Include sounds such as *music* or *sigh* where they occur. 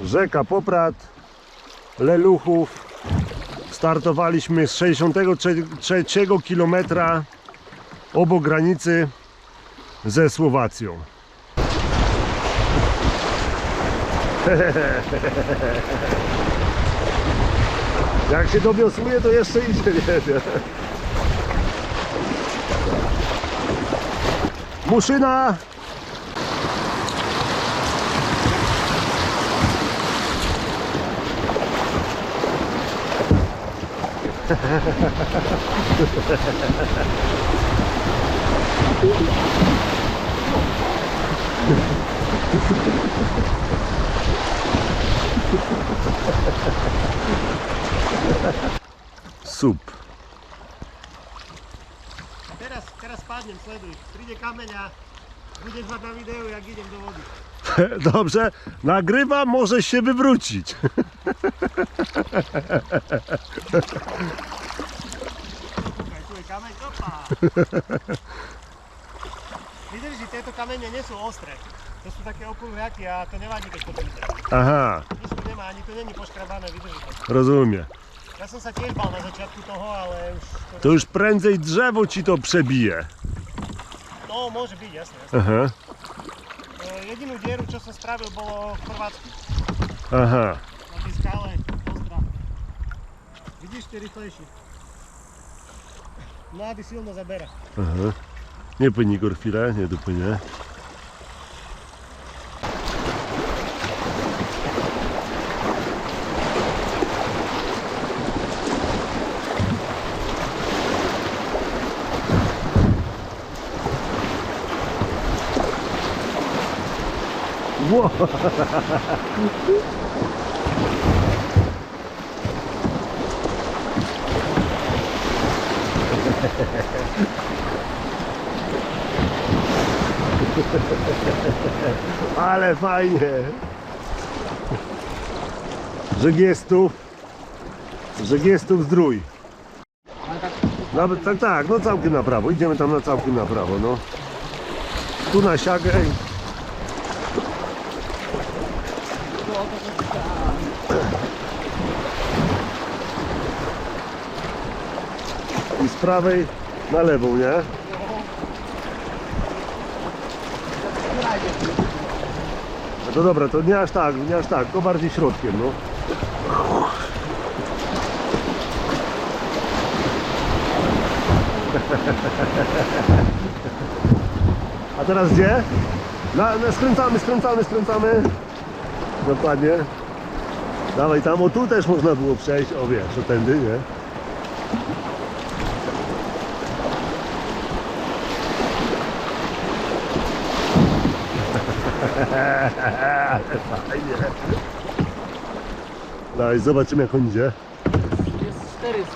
Rzeka Poprad, Leluchów. Startowaliśmy z 63 km obok granicy ze Słowacją. *laughs* Jak się dowiosłuje, to jeszcze idzie, nie wiem. Muszyna! Sup. Teraz, teraz spadnem, sleduj. Príde kameň a mať na videu, jak idem do vody. *laughs* Dobrze, nagrywa, może się wywrócić. *laughs* Aj tu je kameň, opa. Vydrží, tieto kamene nie sú ostré. To sú také okruháky a to nevadí, keď potom ide. Aha, Nič tu nemá, ani to není poškrabané, vydrží to. rozumiem. Ja som sa tiež bal na začiatku toho, ale už to... To już prędzej drzewo ci to przebije. No, byť, jasné. jasné. Aha, E, jedinú dieru, čo som spravil, bolo v Chorvátsku. aha. tej skále. Pozdrav. Vidíš, ty rýchlejší. Mladý silno zabera. Aha. Neplní korfíra, nedoplňa. Whoa! *laughs* Ale fajnie. Żegiestów. Żegiestów zdrój. Nawet tak, tak, no całkiem na prawo. Idziemy tam na całkiem na prawo, no. Tu na siagę. I z prawej na lewą, nie? No to dobra, to nie aż tak, nie aż tak, tylko bardziej środkiem, no. A teraz gdzie? Na, na, skręcamy, skręcamy, skręcamy. Dokładnie. Dawaj tam, o tu też można było przejść, o wiesz, o tędy, nie? Fajnie. Daj, zobaczymy jak on idzie. Jest 400.